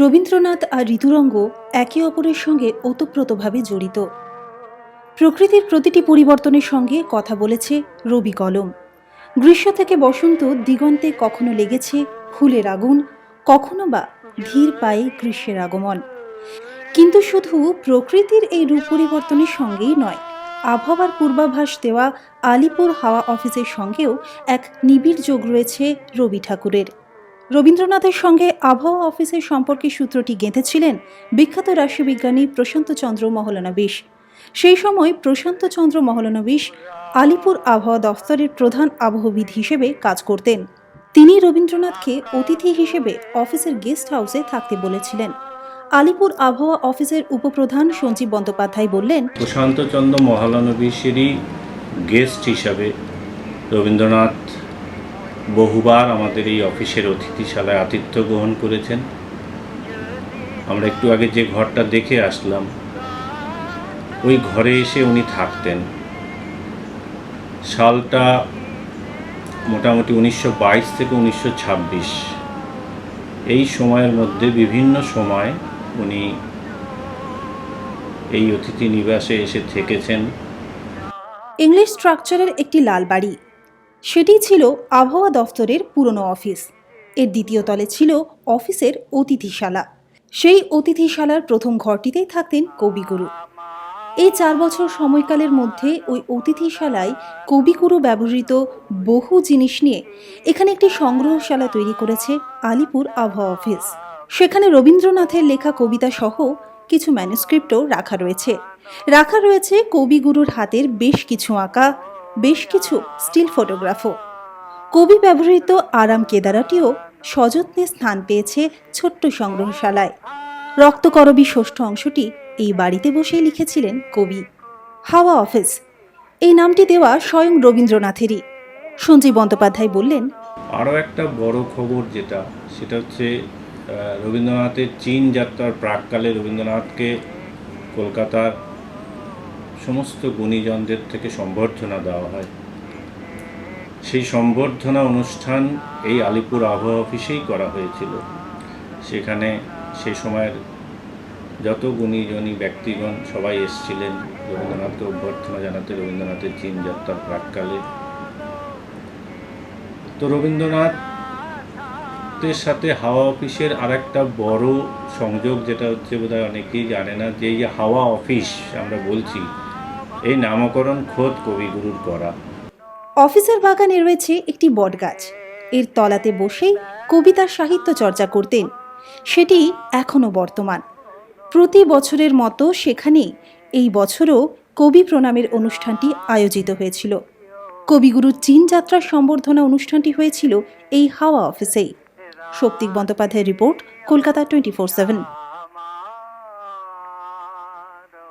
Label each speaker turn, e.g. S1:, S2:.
S1: রবীন্দ্রনাথ আর ঋতুরঙ্গ একে অপরের সঙ্গে ওতপ্রোতভাবে জড়িত। প্রকৃতির প্রতিটি পরিবর্তনের সঙ্গে কথা বলেছে রবি কলম। গ্রীষ্ম থেকে বসন্ত দিগন্তে কখনো লেগেছে ফুলের আগুন, কখনো বা ধীর পায়ে গ্রীষ্মের আগমন। কিন্তু শুধু প্রকৃতির এই রূপ পরিবর্তনের সঙ্গেই নয়, আবহাওয়ার পূর্বাভাস দেওয়া আলিপুর হাওয়া অফিসের সঙ্গেও এক নিবিড় যোগ রয়েছে রবি ঠাকুরের। রবীন্দ্রনাথের সঙ্গে আবহাওয়া অফিসের সম্পর্কে সূত্রটি গেঁথেছিলেন বিখ্যাত রাশিবিজ্ঞানী প্রশান্তচন্দ্র মহলানবিশ। সেই সময় প্রশান্ত প্রশান্তচন্দ্র মহলানবিশ আলিপুর আবহাওয়া দফতরের প্রধান আবহবিদ হিসেবে কাজ করতেন। তিনি রবীন্দ্রনাথকে অতিথি হিসেবে অফিসের গেস্ট হাউসে থাকতে বলেছিলেন। আলিপুর আবহাওয়া অফিসের উপপ্রধান সঞ্জীব বন্দ্যোপাধ্যায় বললেন,
S2: প্রশান্তচন্দ্র মহালানবিশেরই গেস্ট হিসাবে রবীন্দ্রনাথ বহুবার আমাদের এই অফিসের অতিথিশালায় আতিথ্য গ্রহণ করেছেন। আমরা একটু আগে যে ঘরটা দেখে আসলাম, ওই ঘরে এসে উনি থাকতেন। সালটা মোটামুটি উনিশশো বাইশ থেকে উনিশশো ছাব্বিশ। এই সময়ের মধ্যে বিভিন্ন সময় উনি এই অতিথি নিবাসে এসে থেকেছেন।
S1: ইংলিশ স্ট্রাকচারের একটি লাল বাড়ি সেটি ছিল আবহাওয়া দফতরের পুরনো অফিস। এর দ্বিতীয় তলে ছিল অফিসের অতিথিশালা। সেই অতিথিশালার প্রথম ঘরটিতেই থাকতেন কবিগুরু। এই চার বছর সময়কালের মধ্যে ওই অতিথিশালায় কবিগুরু ব্যবহৃত বহু জিনিস নিয়ে এখানে একটি সংগ্রহশালা তৈরি করেছে আলিপুর আবহাওয়া অফিস। সেখানে রবীন্দ্রনাথের লেখা কবিতা সহ কিছু ম্যানুস্ক্রিপ্টও রাখা রয়েছে। রাখা রয়েছে কবিগুরুর হাতের বেশ কিছু আঁকা বেশ কিছু স্টিল ফটোগ্রাফও। কবি ব্যবহৃত আরাম কেদারাটিও সযত্নে স্থান পেয়েছে ছোট্ট সংগ্রহশালায়। রক্তকরবী ষষ্ঠ অংশটি এই বাড়িতে বসেই লিখেছিলেন কবি। হাওয়া অফিস। এই নামটি দেওয়া স্বয়ং রবীন্দ্রনাথেরই। সঞ্জীব বন্দ্যোপাধ্যায় বললেন,
S2: আরও একটা বড় খবর যেটা, সেটা হচ্ছে রবীন্দ্রনাথের চীন যাত্রার প্রাককালে রবীন্দ্রনাথকে কলকাতার সমস্ত গুণীজনদের থেকে সম্বর্ধনা দেওয়া হয়। সেই সম্বর্ধনা অনুষ্ঠান এই আলিপুর আবহাওয়া অফিসেই করা হয়েছিল। সেখানে সে সময়ের যত গুণীজনী ব্যক্তিগণ সবাই এসেছিলেন, রবীন্দ্রনাথকে অভ্যর্থনা জানাতে, রবীন্দ্রনাথের চীন যাত্রার প্রাককালে। তো রবীন্দ্রনাথের সাথে হাওয়া অফিসের আরেকটা বড় সংযোগ, যেটা হচ্ছে বোধহয় অনেকেই জানে না যে হাওয়া অফিস আমরা বলছি এই নামকরণ খোদ কবিগুরুর করা।
S1: অফিসের বাগানে রয়েছে একটি বটগাছ। এর তলাতে বসেই কবিতার সাহিত্য চর্চা করতেন। সেটি এখনও বর্তমান। প্রতি বছরের মতো সেখানেই এই বছরও কবি প্রণামের অনুষ্ঠানটি আয়োজিত হয়েছিল। কবিগুরু চীন যাত্রার সম্বর্ধনা অনুষ্ঠানটি হয়েছিল এই হাওয়া অফিসেই। শক্তিক বন্দ্যোপাধ্যায়ের report, Kolkata twenty four seven.